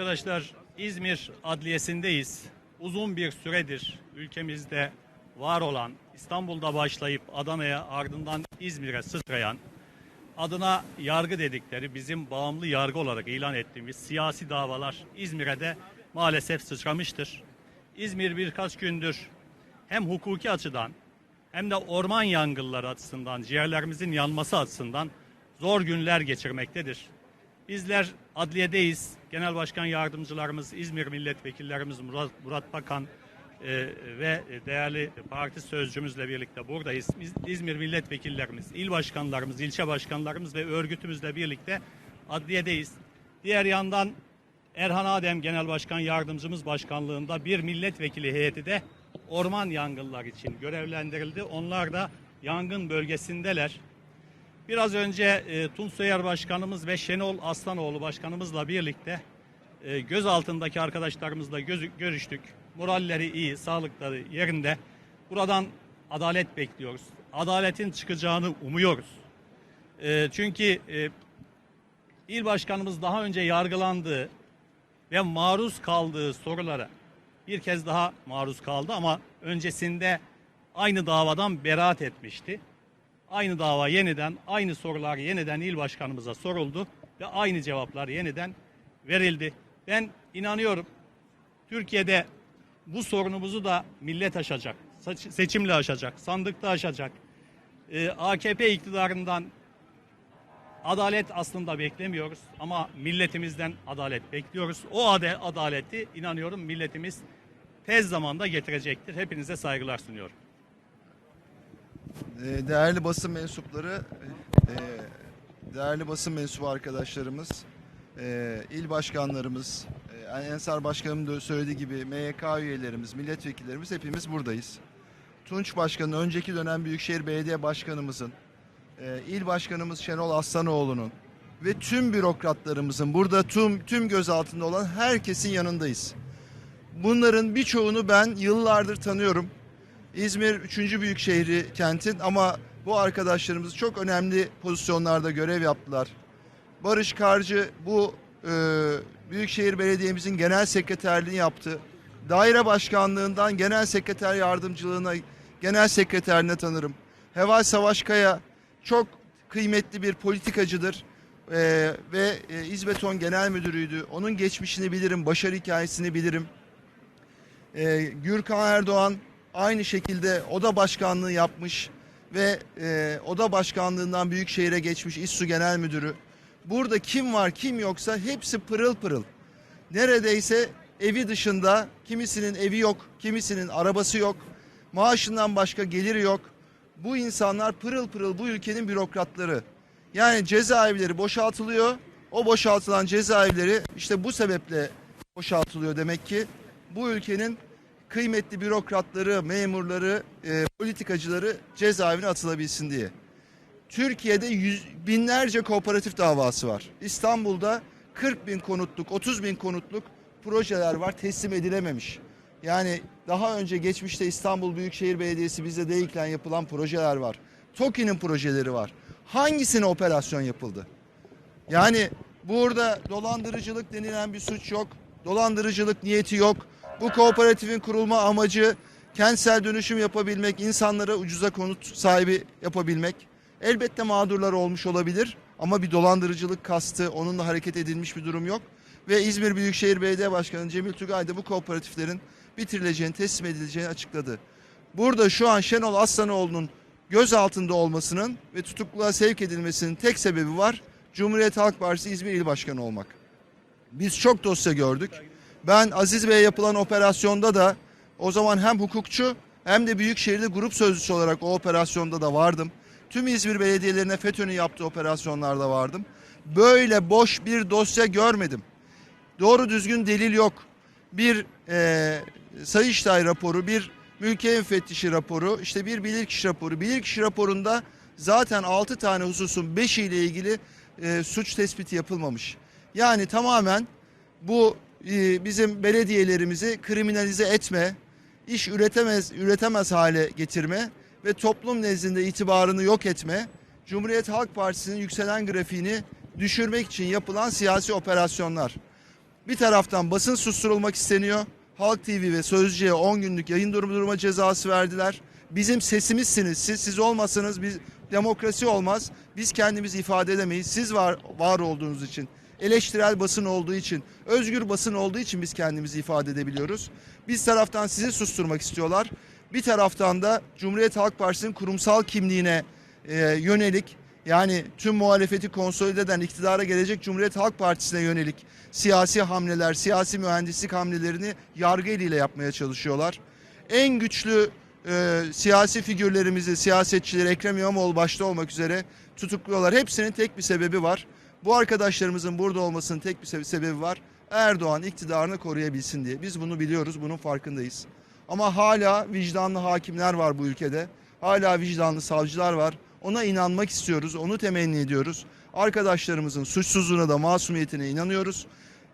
Arkadaşlar İzmir Adliyesi'ndeyiz. Uzun bir süredir ülkemizde var olan İstanbul'da başlayıp Adana'ya ardından İzmir'e sıçrayan adına yargı dedikleri bizim bağımlı yargı olarak ilan ettiğimiz siyasi davalar İzmir'e de maalesef sıçramıştır. İzmir birkaç gündür hem hukuki açıdan hem de orman yangınları açısından ciğerlerimizin yanması açısından zor günler geçirmektedir. Bizler adliyedeyiz. Genel Başkan Yardımcılarımız, İzmir Milletvekillerimiz Murat, Murat Bakan e, ve değerli parti sözcümüzle birlikte buradayız. Biz, İzmir Milletvekillerimiz, il başkanlarımız, ilçe başkanlarımız ve örgütümüzle birlikte adliyedeyiz. Diğer yandan Erhan Adem Genel Başkan Yardımcımız başkanlığında bir milletvekili heyeti de orman yangınlar için görevlendirildi. Onlar da yangın bölgesindeler. Biraz önce e, Tunçsoyer Başkanımız ve Şenol Aslanoğlu Başkanımızla birlikte e, göz altındaki arkadaşlarımızla gözü- görüştük. Moralleri iyi, sağlıkları yerinde. Buradan adalet bekliyoruz. Adaletin çıkacağını umuyoruz. E, çünkü e, il başkanımız daha önce yargılandığı ve maruz kaldığı sorulara bir kez daha maruz kaldı ama öncesinde aynı davadan beraat etmişti. Aynı dava yeniden, aynı sorular yeniden il başkanımıza soruldu ve aynı cevaplar yeniden verildi. Ben inanıyorum Türkiye'de bu sorunumuzu da millet aşacak, seçimle aşacak, sandıkta aşacak. Ee, AKP iktidarından adalet aslında beklemiyoruz ama milletimizden adalet bekliyoruz. O adaleti inanıyorum milletimiz tez zamanda getirecektir. Hepinize saygılar sunuyorum. Ee, Değerli basın mensupları, e, değerli basın mensubu arkadaşlarımız, e, il başkanlarımız, e, Ensar Başkanım da söylediği gibi MYK üyelerimiz, milletvekillerimiz hepimiz buradayız. Tunç Başkan'ın, önceki dönem Büyükşehir Belediye Başkanımızın, il başkanımız Şenol Aslanoğlu'nun ve tüm bürokratlarımızın burada tüm tüm gözaltında olan herkesin yanındayız. Bunların birçoğunu ben yıllardır tanıyorum. İzmir 3. büyük şehri kentin ama bu arkadaşlarımız çok önemli pozisyonlarda görev yaptılar. Barış Karcı bu e, Büyükşehir Belediye'mizin genel sekreterliğini yaptı. Daire başkanlığından genel sekreter yardımcılığına, genel sekreterine tanırım. Heval Savaşkaya çok kıymetli bir politikacıdır. E, ve e, İzbeton Genel Müdürüydü. Onun geçmişini bilirim, başarı hikayesini bilirim. E, Gürkan Erdoğan aynı şekilde oda başkanlığı yapmış ve e, oda başkanlığından Büyükşehir'e geçmiş İSSU Genel Müdürü. Burada kim var kim yoksa hepsi pırıl pırıl. Neredeyse evi dışında kimisinin evi yok, kimisinin arabası yok, maaşından başka geliri yok. Bu insanlar pırıl pırıl bu ülkenin bürokratları. Yani cezaevleri boşaltılıyor. O boşaltılan cezaevleri işte bu sebeple boşaltılıyor demek ki. Bu ülkenin kıymetli bürokratları, memurları, e, politikacıları cezaevine atılabilsin diye. Türkiye'de yüz, binlerce kooperatif davası var. İstanbul'da 40 bin konutluk, 30 bin konutluk projeler var teslim edilememiş. Yani daha önce geçmişte İstanbul Büyükşehir Belediyesi bizde değilken yapılan projeler var. TOKİ'nin projeleri var. Hangisine operasyon yapıldı? Yani burada dolandırıcılık denilen bir suç yok. Dolandırıcılık niyeti yok. Bu kooperatifin kurulma amacı kentsel dönüşüm yapabilmek, insanlara ucuza konut sahibi yapabilmek. Elbette mağdurlar olmuş olabilir ama bir dolandırıcılık kastı, onunla hareket edilmiş bir durum yok. Ve İzmir Büyükşehir Belediye Başkanı Cemil Tugay da bu kooperatiflerin bitirileceğini, teslim edileceğini açıkladı. Burada şu an Şenol Aslanoğlu'nun gözaltında olmasının ve tutukluluğa sevk edilmesinin tek sebebi var. Cumhuriyet Halk Partisi İzmir İl Başkanı olmak. Biz çok dosya gördük. Ben Aziz Bey'e yapılan operasyonda da o zaman hem hukukçu hem de Büyükşehir'de grup sözcüsü olarak o operasyonda da vardım. Tüm İzmir belediyelerine FETÖ'nün yaptığı operasyonlarda vardım. Böyle boş bir dosya görmedim. Doğru düzgün delil yok. Bir e, Sayıştay raporu, bir mülkiye müfettişi raporu, işte bir bilirkişi raporu. Bilirkişi raporunda zaten 6 tane hususun 5'i ile ilgili e, suç tespiti yapılmamış. Yani tamamen bu bizim belediyelerimizi kriminalize etme, iş üretemez üretemez hale getirme ve toplum nezdinde itibarını yok etme, Cumhuriyet Halk Partisi'nin yükselen grafiğini düşürmek için yapılan siyasi operasyonlar. Bir taraftan basın susturulmak isteniyor. Halk TV ve Sözcü'ye 10 günlük yayın durdurma cezası verdiler. Bizim sesimizsiniz. Siz siz olmasanız biz demokrasi olmaz. Biz kendimizi ifade edemeyiz. Siz var var olduğunuz için, eleştirel basın olduğu için, özgür basın olduğu için biz kendimizi ifade edebiliyoruz. Biz taraftan sizi susturmak istiyorlar. Bir taraftan da Cumhuriyet Halk Partisi'nin kurumsal kimliğine e, yönelik yani tüm muhalefeti konsolide eden iktidara gelecek Cumhuriyet Halk Partisi'ne yönelik siyasi hamleler, siyasi mühendislik hamlelerini yargı eliyle yapmaya çalışıyorlar. En güçlü e, siyasi figürlerimizi, siyasetçileri Ekrem İmamoğlu başta olmak üzere tutukluyorlar. Hepsinin tek bir sebebi var. Bu arkadaşlarımızın burada olmasının tek bir sebe- sebebi var. Erdoğan iktidarını koruyabilsin diye. Biz bunu biliyoruz, bunun farkındayız. Ama hala vicdanlı hakimler var bu ülkede. Hala vicdanlı savcılar var. Ona inanmak istiyoruz, onu temenni ediyoruz. Arkadaşlarımızın suçsuzluğuna da masumiyetine inanıyoruz.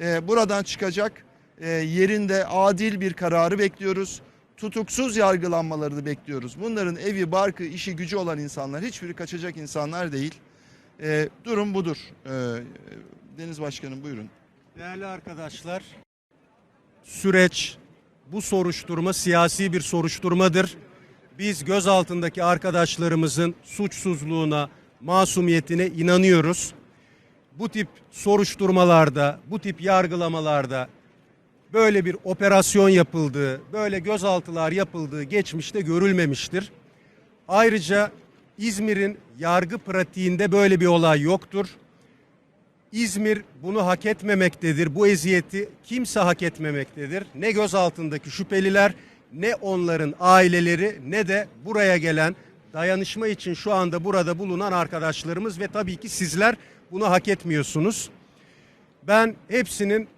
Ee, buradan çıkacak e, yerinde adil bir kararı bekliyoruz. Tutuksuz yargılanmalarını bekliyoruz. Bunların evi, barkı, işi, gücü olan insanlar, hiçbiri kaçacak insanlar değil. Ee, durum budur. Ee, Deniz Başkanım buyurun. Değerli arkadaşlar, süreç, bu soruşturma siyasi bir soruşturmadır. Biz gözaltındaki arkadaşlarımızın suçsuzluğuna, masumiyetine inanıyoruz. Bu tip soruşturmalarda, bu tip yargılamalarda böyle bir operasyon yapıldığı, böyle gözaltılar yapıldığı geçmişte görülmemiştir. Ayrıca İzmir'in yargı pratiğinde böyle bir olay yoktur. İzmir bunu hak etmemektedir. Bu eziyeti kimse hak etmemektedir. Ne gözaltındaki şüpheliler, ne onların aileleri, ne de buraya gelen dayanışma için şu anda burada bulunan arkadaşlarımız ve tabii ki sizler bunu hak etmiyorsunuz. Ben hepsinin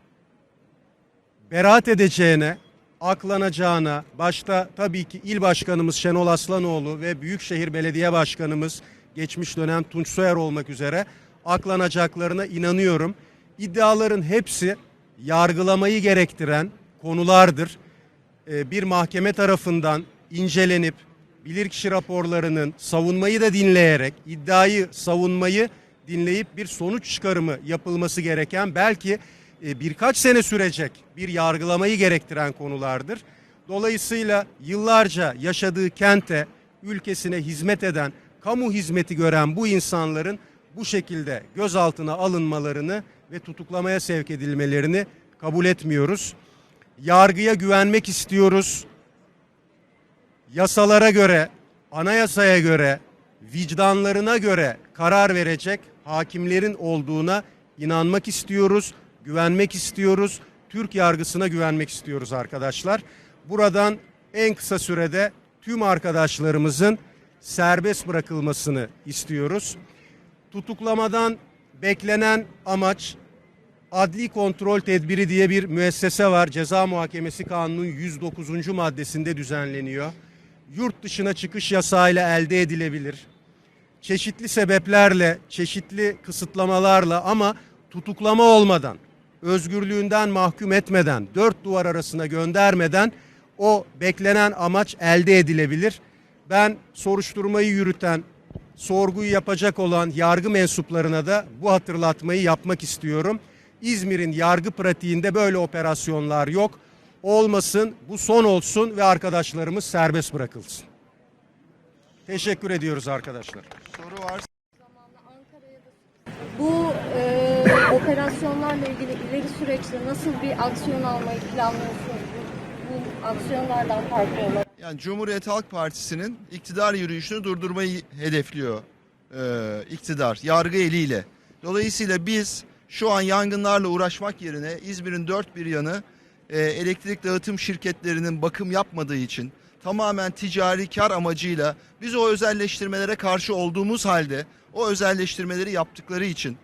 beraat edeceğine, aklanacağına, başta tabii ki il başkanımız Şenol Aslanoğlu ve Büyükşehir Belediye Başkanımız geçmiş dönem Tunç Soyer olmak üzere aklanacaklarına inanıyorum. İddiaların hepsi yargılamayı gerektiren konulardır. Ee, Bir mahkeme tarafından incelenip bilirkişi raporlarının savunmayı da dinleyerek iddiayı savunmayı dinleyip bir sonuç çıkarımı yapılması gereken belki birkaç sene sürecek bir yargılamayı gerektiren konulardır. Dolayısıyla yıllarca yaşadığı kente, ülkesine hizmet eden, kamu hizmeti gören bu insanların bu şekilde gözaltına alınmalarını ve tutuklamaya sevk edilmelerini kabul etmiyoruz. Yargıya güvenmek istiyoruz. Yasalara göre, anayasaya göre, vicdanlarına göre karar verecek hakimlerin olduğuna inanmak istiyoruz, güvenmek istiyoruz. Türk yargısına güvenmek istiyoruz arkadaşlar. Buradan en kısa sürede tüm arkadaşlarımızın serbest bırakılmasını istiyoruz. Tutuklamadan beklenen amaç adli kontrol tedbiri diye bir müessese var. Ceza Muhakemesi Kanunu'nun 109. maddesinde düzenleniyor. Yurt dışına çıkış yasağıyla elde edilebilir. Çeşitli sebeplerle, çeşitli kısıtlamalarla ama tutuklama olmadan, özgürlüğünden mahkum etmeden, dört duvar arasına göndermeden o beklenen amaç elde edilebilir. Ben soruşturmayı yürüten, sorguyu yapacak olan yargı mensuplarına da bu hatırlatmayı yapmak istiyorum. İzmir'in yargı pratiğinde böyle operasyonlar yok. Olmasın, bu son olsun ve arkadaşlarımız serbest bırakılsın. Teşekkür ediyoruz arkadaşlar. Soru var. Operasyonlarla ilgili ileri süreçte nasıl bir aksiyon almayı planlıyorsunuz? Bu, aksiyonlardan farklı olarak. Yani Cumhuriyet Halk Partisi'nin iktidar yürüyüşünü durdurmayı hedefliyor e, iktidar yargı eliyle. Dolayısıyla biz şu an yangınlarla uğraşmak yerine İzmir'in dört bir yanı e, elektrik dağıtım şirketlerinin bakım yapmadığı için tamamen ticari kar amacıyla biz o özelleştirmelere karşı olduğumuz halde o özelleştirmeleri yaptıkları için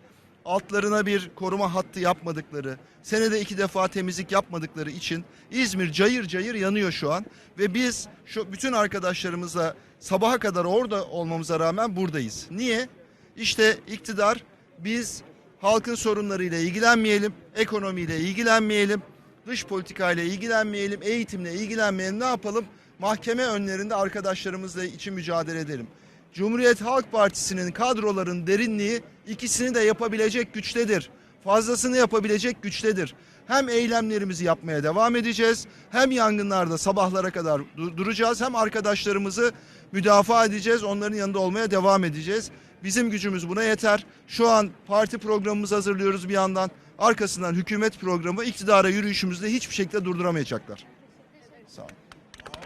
altlarına bir koruma hattı yapmadıkları, senede iki defa temizlik yapmadıkları için İzmir cayır cayır yanıyor şu an ve biz şu bütün arkadaşlarımızla sabaha kadar orada olmamıza rağmen buradayız. Niye? İşte iktidar biz halkın sorunlarıyla ilgilenmeyelim, ekonomiyle ilgilenmeyelim, dış politikayla ilgilenmeyelim, eğitimle ilgilenmeyelim. Ne yapalım? Mahkeme önlerinde arkadaşlarımızla için mücadele edelim. Cumhuriyet Halk Partisi'nin kadroların derinliği ikisini de yapabilecek güçtedir. Fazlasını yapabilecek güçtedir. hem eylemlerimizi yapmaya devam edeceğiz. Hem yangınlarda sabahlara kadar du- duracağız. Hem arkadaşlarımızı müdafaa edeceğiz. Onların yanında olmaya devam edeceğiz. Bizim gücümüz buna yeter. Şu an parti programımızı hazırlıyoruz bir yandan. Arkasından hükümet programı iktidara yürüyüşümüzde hiçbir şekilde durduramayacaklar. Sağ olun.